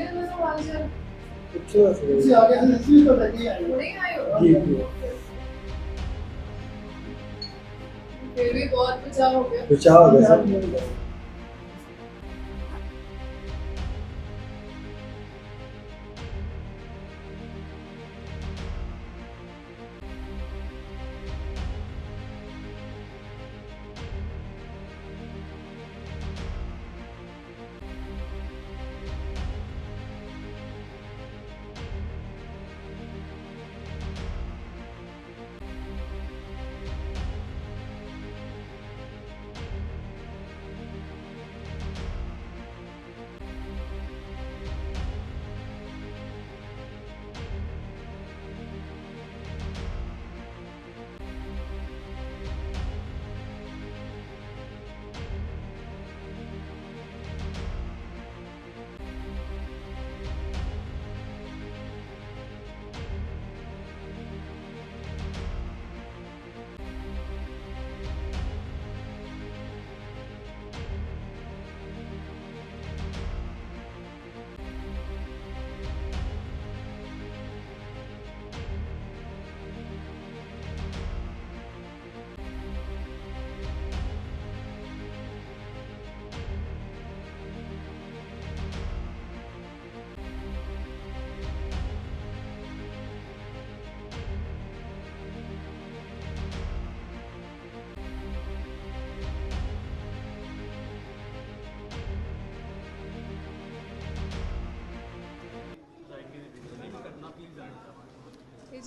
ਅੱਛਾ ਪਿੱਛੇ ਦਾ ਸੀ ਤੁਸੀਂ ਆ ਗਏ ਸੀ ਤਾਂ ਕੇ ਆਏ ਹੁਣੇ ਆਏ ਹੋ? ਜੀ, ਜੀ। ਫਿਰ ਵੀ ਬਹੁਤ ਬਚਾਅ ਹੋ ਗਿਆ। ਬਚਾਅ ਹੋ ਗਿਆ ਸਰ।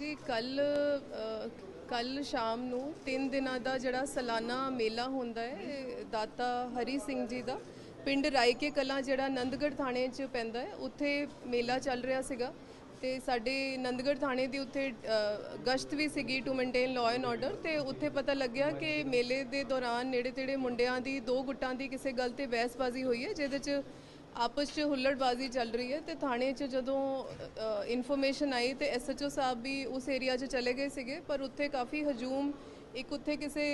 ਜੀ ਕੱਲ ਕੱਲ ਸ਼ਾਮ ਨੂੰ 3 ਦਿਨਾਂ ਦਾ ਜਿਹੜਾ ਸਾਲਾਨਾ ਮੇਲਾ ਹੁੰਦਾ ਹੈ ਦਾਤਾ ਹਰੀ ਸਿੰਘ ਜੀ ਦਾ, ਪਿੰਡ ਰਾਇਕੇ ਕਲਾਂ ਜਿਹੜਾ ਨੰਦਗੜ੍ਹ ਥਾਣੇ 'ਚ ਪੈਂਦਾ ਹੈ, ਉੱਥੇ ਮੇਲਾ ਚੱਲ ਰਿਹਾ ਸੀਗਾ ਤੇ ਸਾਡੇ ਨੰਦਗੜ੍ਹ ਥਾਣੇ ਦੀ ਉੱਥੇ ਗਸ਼ਤ ਵੀ ਸੀਗੀ to maintain law and order ਤੇ ਉੱਥੇ ਪਤਾ ਲੱਗਿਆ ਕਿ ਮੇਲੇ ਦੇ ਦੌਰਾਨ ਨੇੜੇ ਤੇੜੇ ਮੁੰਡਿਆਂ ਦੀ, ਦੋ ਗੁੱਟਾਂ ਦੀ ਕਿਸੇ ਗੱਲ ਤੇ ਬਹਿਸਬਾਜ਼ੀ ਹੋਈ ਹੈ, ਜਿਹਦੇ 'ਚ ਆਪਸ 'ਚ ਹੁੱਲੜਬਾਜ਼ੀ ਚੱਲ ਰਹੀ ਹੈ ਤੇ ਥਾਣੇ 'ਚ ਜਦੋਂ ਇਨਫੋਰਮੇਸ਼ਨ ਆਈ ਤੇ ਐਸਐਚਓ ਸਾਹਿਬ ਵੀ ਉਸ ਏਰੀਆ 'ਚ ਚਲੇ ਗਏ ਸੀਗੇ, ਪਰ ਉੱਥੇ ਕਾਫੀ ਹਜੂਮ, ਇੱਕ ਉੱਥੇ ਕਿਸੇ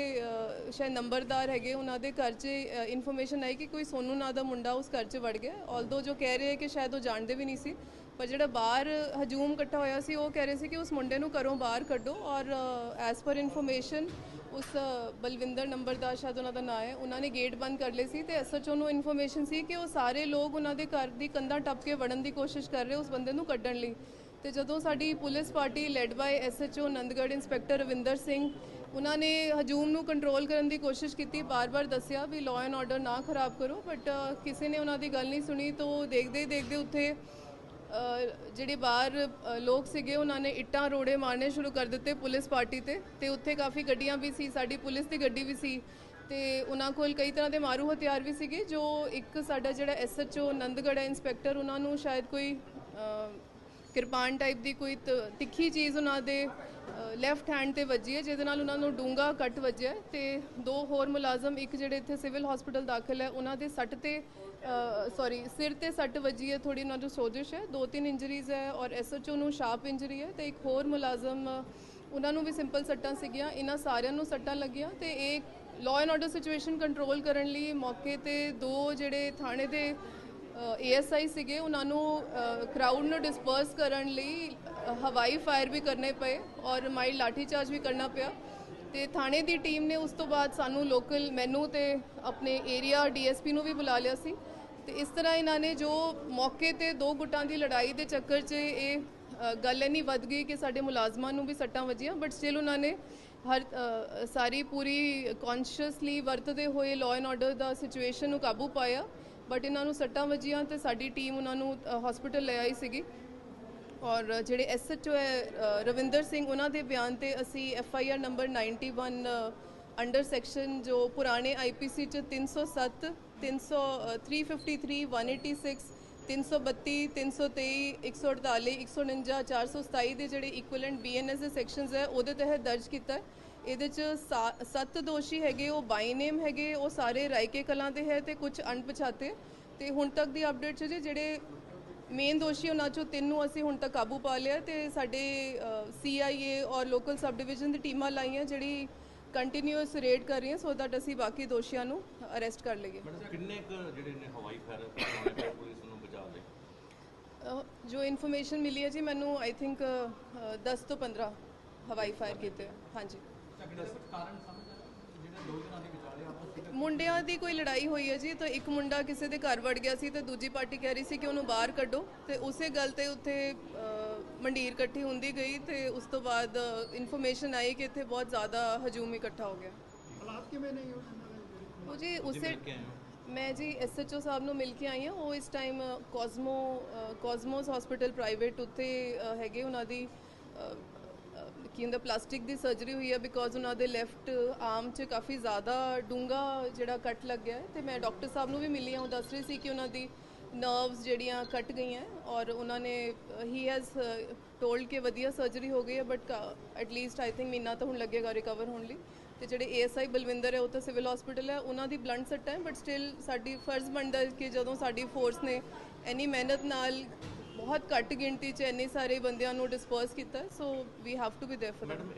ਸ਼ਾਇਦ ਨੰਬਰਦਾਰ ਹੈਗੇ ਉਹਨਾਂ ਦੇ ਘਰ 'ਚ ਇਨਫੋਰਮੇਸ਼ਨ ਆਈ ਕਿ ਕੋਈ ਸੋਨੂ ਨਾਂ ਦਾ ਮੁੰਡਾ ਉਸ ਘਰ 'ਚ ਵੜ ਗਿਆ। ਆਲਦੋ ਜੋ ਕਹਿ ਰਹੇ ਕਿ ਸ਼ਾਇਦ ਉਹ ਜਾਣਦੇ ਵੀ ਨਹੀਂ ਸੀ, ਪਰ ਜਿਹੜਾ ਬਾਹਰ ਹਜੂਮ ਇਕੱਠਾ ਹੋਇਆ ਸੀ, ਉਹ ਕਹਿ ਰਹੇ ਸੀ ਕਿ ਉਸ ਮੁੰਡੇ ਨੂੰ ਘਰੋਂ ਬਾਹਰ ਕੱਢੋ ਔਰ ਐਸ ਪਰ ਇਨਫੋਰਮੇਸ਼ਨ ਉਸ ਬਲਵਿੰਦਰ ਨੰਬਰਦਾਰ ਸ਼ਾਇਦ ਉਹਨਾਂ ਦਾ ਨਾਂ ਹੈ, ਉਹਨਾਂ ਨੇ ਗੇਟ ਬੰਦ ਕਰ ਲਏ ਸੀ ਤੇ ਐਸਐਚਓ ਨੂੰ ਇਨਫੋਰਮੇਸ਼ਨ ਸੀ ਕਿ ਉਹ ਸਾਰੇ ਲੋਕ ਉਹਨਾਂ ਦੇ ਘਰ ਦੀ ਕੰਧਾਂ ਟੱਪ ਕੇ ਵੜਨ ਦੀ ਕੋਸ਼ਿਸ਼ ਕਰ ਰਹੇ ਉਸ ਬੰਦੇ ਨੂੰ ਕੱਢਣ ਲਈ। ਤੇ ਜਦੋਂ ਸਾਡੀ police party led by SHO Nandgarh inspector Ravinder Singh, ਉਹਨਾਂ ਨੇ ਹਜੂਮ ਨੂੰ ਕੰਟਰੋਲ ਕਰਨ ਦੀ ਕੋਸ਼ਿਸ਼ ਕੀਤੀ, ਬਾਰ-ਬਾਰ ਦੱਸਿਆ ਵੀ ਲਾਅ ਐਂਡ ਆਰਡਰ ਨਾ ਖਰਾਬ ਕਰੋ ਬਟ ਕਿਸੇ ਨੇ ਉਹਨਾਂ ਦੀ ਗੱਲ ਨਹੀਂ ਸੁਣੀ, ਤੋਂ ਦੇਖਦੇ ਹੀ ਦੇਖਦੇ ਉੱਥੇ ਜਿਹੜੇ ਬਾਹਰ ਲੋਕ ਸੀਗੇ, ਉਹਨਾਂ ਨੇ ਇੱਟਾਂ ਰੋੜੇ ਮਾਰਨੇ ਸ਼ੁਰੂ ਕਰ ਦਿੱਤੇ ਪੁਲਿਸ ਪਾਰਟੀ ਤੇ। ਤੇ ਉੱਥੇ ਕਾਫੀ ਗੱਡੀਆਂ ਵੀ ਸੀ, ਸਾਡੀ ਪੁਲਿਸ ਦੀ ਗੱਡੀ ਵੀ ਸੀ। ਤੇ ਉਹਨਾਂ ਕੋਲ ਕਈ ਤਰ੍ਹਾਂ ਦੇ ਮਾਰੂ ਹਥਿਆਰ ਵੀ ਸੀਗੇ, ਜੋ ਇੱਕ ਸਾਡਾ ਜਿਹੜਾ ਐਸਐਚਓ ਨੰਦਗੜ੍ਹ ਹੈ, ਇੰਸਪੈਕਟਰ, ਉਹਨਾਂ ਨੂੰ ਸ਼ਾਇਦ ਕੋਈ ਕਿਰਪਾਨ ਟਾਈਪ ਦੀ ਕੋਈ ਤ- ਤਿੱਖੀ ਚੀਜ਼ ਉਹਨਾਂ ਦੇ ਲੈਫਟ ਹੈਂਡ ਤੇ ਵੱਜੀ ਹੈ, ਜਿਹਦੇ ਨਾਲ ਉਹਨਾਂ ਨੂੰ ਡੂੰਗਾ ਕੱਟ ਵੱਜਿਆ ਹੈ ਤੇ ਦੋ ਹੋਰ ਮੁਲਾਜ਼ਮ, ਇੱਕ ਜਿਹੜੇ ਇੱਥੇ ਸਿਵਲ ਹਸਪੀਟਲ ਦਾਖਲ ਹੈ, ਉਹਨਾਂ ਦੇ ਸੱਟ ਤੇ ਸੌਰੀ ਸਿਰ ਤੇ ਸੱਟ ਵੱਜੀ ਹੈ ਥੋੜੀ ਉਹਨਾਂ ਨੂੰ ਸੋਜਿਸ਼ ਹੈ, ਦੋ ਤਿੰਨ ਇੰਜਰੀਜ਼ ਹੈ ਔਰ ਐਸਐਚਓ ਨੂੰ ਸ਼ਾਰਪ ਇੰਜਰੀ ਹੈ ਤੇ ਇੱਕ ਹੋਰ ਮੁਲਾਜ਼ਮ, ਉਹਨਾਂ ਨੂੰ ਵੀ ਸਿੰਪਲ ਸੱਟਾਂ ਸੀਗੀਆਂ, ਇਹਨਾਂ ਸਾਰਿਆਂ ਨੂੰ ਸੱਟਾਂ ਲੱਗੀਆਂ ਤੇ ਇਹ law and order situation control ਕਰਨ ਲਈ ਮੌਕੇ ਤੇ ਦੋ ਜਿਹੜੇ ਥਾਣੇ ਦੇ ਏਐਸਆਈ ਸੀਗੇ, ਉਹਨਾਂ ਨੂੰ ਕਰਾਊਡ ਨੂੰ ਡਿਸਪਰਸ ਕਰਨ ਲਈ ਹਵਾਈ ਫਾਇਰ ਵੀ ਕਰਨੇ ਪਏ ਔਰ ਮਾਈਲ ਲਾਠੀ ਚਾਰਜ ਵੀ ਕਰਨਾ ਪਿਆ। ਤੇ ਥਾਣੇ ਦੀ ਟੀਮ ਨੇ ਉਸ ਤੋਂ ਬਾਅਦ ਸਾਨੂੰ ਲੋਕਲ ਮੈਨੂੰ ਤੇ ਆਪਣੇ ਏਰੀਆ ਡੀਐਸਪੀ ਨੂੰ ਵੀ ਬੁਲਾ ਲਿਆ ਸੀ। ਤੇ ਇਸ ਤਰ੍ਹਾਂ ਇਹਨਾਂ ਨੇ ਜੋ ਮੌਕੇ ਤੇ ਦੋ ਗੁੱਟਾਂ ਦੀ ਲੜਾਈ ਦੇ ਚੱਕਰ 'ਚ ਇਹ ਗੱਲ ਇੰਨੀ ਵੱਧ ਗਈ ਕਿ ਸਾਡੇ ਮੁਲਾਜ਼ਮਾਂ ਨੂੰ ਵੀ ਸੱਟਾਂ ਵੱਜੀਆਂ ਬਟ ਸਟਿਲ ਉਹਨਾਂ ਨੇ ਹਰ ਸਾਰੀ ਪੂਰੀ ਕੌਨਸ਼ੀਅਸਲੀ ਵਰਤਦੇ ਹੋਏ ਲਾਅ ਐਂਡ ਆਰਡਰ ਦਾ ਸਿਚੁਏਸ਼ਨ ਨੂੰ ਕਾਬੂ ਪਾਇਆ। ਬਟ ਇਹਨਾਂ ਨੂੰ ਸੱਟਾਂ ਵੱਜੀਆਂ ਤੇ ਸਾਡੀ ਟੀਮ ਉਹਨਾਂ ਨੂੰ ਹਸਪੀਟਲ ਲੈ ਆਈ ਸੀਗੀ। ਔਰ ਜਿਹੜੇ ਐਸਐਚਓ ਹੈ ਰਵਿੰਦਰ ਸਿੰਘ ਉਹਨਾਂ ਦੇ ਬਿਆਨ ਤੇ ਅਸੀਂ ਐਫਆਈਆਰ ਨੰਬਰ 91 ਅੰਡਰ ਸੈਕਸ਼ਨ ਜੋ ਪੁਰਾਣੇ ਆਈਪੀਸੀ ਚ 307 300 ਅ, 353 186 332 323 148 149 427 ਦੇ ਜਿਹੜੇ ਇਕੁਇਵਲੈਂਟ ਬੀਐਨਐਸ ਦੇ ਸੈਕਸ਼ਨਸ ਹੈ ਉਹਦੇ ਤਹਿਤ ਦਰਜ ਕੀਤਾ ਹੈ। ਇਹਦੇ ਚ ਸੱਤ ਦੋਸ਼ੀ ਹੈਗੇ ਉਹ ਬਾਈ ਨੇਮ ਹੈਗੇ ਉਹ ਸਾਰੇ ਰਾਇਕੇ ਕਲਾਂ ਦੇ ਹੈ ਤੇ ਕੁਝ ਅਣਪਛਾਤੇ। ਤੇ ਹੁਣ ਤੱਕ ਦੀ ਅਪਡੇਟ ਚ ਜੀ ਜਿਹੜੇ ਮੇਨ ਦੋਸ਼ੀ ਉਹਨਾਂ ਚੋਂ ਤਿੰਨ ਨੂੰ ਅਸੀਂ ਹੁਣ ਤੱਕ ਕਾਬੂ ਪਾ ਲਿਆ ਤੇ ਸਾਡੇ ਸੀਆਈਏ ਔਰ ਲੋਕਲ ਸਬ ਡਿਵੀਜ਼ਨ ਦੀ ਟੀਮਾਂ ਲਾਈਆਂ ਜਿਹੜੀ ਕੰਟੀਨਿਊਸ ਰੇਡ ਕਰ ਰਹੀਆਂ ਸੋ ਦੈਟ ਅਸੀਂ ਬਾਕੀ ਦੋਸ਼ੀਆਂ ਨੂੰ ਅਰੈਸਟ ਕਰ ਲਈਏ। ਕਿੰਨੇ ਕੁ ਜਿਹੜੇ ਨੇ ਹਵਾਈ ਫਾਇਰ ਪੁਲਿਸ ਨੂੰ ਬਚਾ ਅਹ, ਜੋ ਇਨਫੋਰਮੇਸ਼ਨ ਮਿਲੀ ਹੈ ਜੀ ਮੈਨੂੰ ਆਈ ਥਿੰਕ 10 ਤੋਂ 15 ਹਵਾਈ ਫਾਇਰ ਕੀਤੇ। ਹਾਂਜੀ। ਮੁੰਡਿਆਂ ਦੀ ਕੋਈ ਲੜਾਈ ਹੋਈ ਹੈ ਜੀ ਤਾਂ ਇੱਕ ਮੁੰਡਾ ਕਿਸੇ ਦੇ ਘਰ ਵੜ ਗਿਆ ਸੀ ਤੇ ਦੂਜੀ ਪਾਰਟੀ ਕਹਿ ਰਹੀ ਸੀ ਕਿ ਉਹਨੂੰ ਬਾਹਰ ਕੱਢੋ ਤੇ ਉਸੇ ਗੱਲ ਤੇ ਉੱਥੇ ਮੰਡੀਰ ਇਕੱਠੀ ਹੁੰਦੀ ਗਈ ਤੇ ਉਸ ਤੋਂ ਬਾਅਦ ਇਨਫੋਰਮੇਸ਼ਨ ਆਈ ਕਿ ਇੱਥੇ ਬਹੁਤ ਜ਼ਿਆਦਾ ਹਜੂਮ ਇਕੱਠਾ ਹੋ ਗਿਆ। ਹਾਲਾਤ ਕਿਵੇਂ ਨੇ ਉਹਨਾਂ ਉਹ ਜੀ ਉਸੇ ਮੈਂ ਜੀ ਐਸਐਚਓ ਸਾਹਿਬ ਨੂੰ ਮਿਲ ਕੇ ਆਈ ਹਾਂ। ਉਹ ਇਸ time cosmo cosmos hospital private ਉੱਤੇ ਹੈਗੇ ਉਹਨਾਂ ਦੀ ਕੀ ਹੁੰਦਾ ਪਲਾਸਟਿਕ ਦੀ ਸਰਜਰੀ ਹੋਈ ਹੈ ਬਿਕੋਜ਼ ਉਹਨਾਂ ਦੇ ਲੈਫਟ ਆਰਮ 'ਚ ਕਾਫੀ ਜ਼ਿਆਦਾ ਡੂੰਗਾ ਜਿਹੜਾ ਕੱਟ ਲੱਗਿਆ ਤੇ ਮੈਂ ਡਾਕਟਰ ਸਾਹਿਬ ਨੂੰ ਵੀ ਮਿਲੀ ਹਾਂ, ਉਹ ਦੱਸ ਰਹੀ ਸੀ ਕਿ ਉਹਨਾਂ ਦੀ ਨਰਵਸ ਜਿਹੜੀਆਂ ਕੱਟ ਗਈਆਂ ਔਰ ਉਹਨਾਂ ਨੇ ਹੀ ਹੈਜ਼ ਟੋਲਡ ਕਿ ਵਧੀਆ ਸਰਜਰੀ ਹੋ ਗਈ ਹੈ but at least I think ਮਹੀਨਾ ਤਾਂ ਹੁਣ ਲੱਗੇਗਾ ਰਿਕਵਰ ਹੋਣ ਲਈ ਤੇ ਜਿਹੜੇ ਏਐਸਆਈ ਬਲਵਿੰਦਰ ਹੈ, ਉਹ ਤਾਂ ਸਿਵਲ ਹਸਪੀਟਲ ਹੈ, ਉਹਨਾਂ ਦੀ ਬਲੰਡ ਸੱਟ ਹੈ ਬਟ ਸਟਿਲ ਸਾਡੀ ਫਰਜ਼ ਬਣਦਾ ਕਿ ਜਦੋਂ ਸਾਡੀ ਫੋਰਸ ਨੇ ਇੰਨੀ ਮਿਹਨਤ ਨਾਲ ਬਹੁਤ ਘੱਟ ਗਿਣਤੀ 'ਚ ਇੰਨੇ ਸਾਰੇ ਬੰਦਿਆਂ ਨੂੰ ਡਿਸਪਰਸ ਕੀਤਾ so we have to be there for madam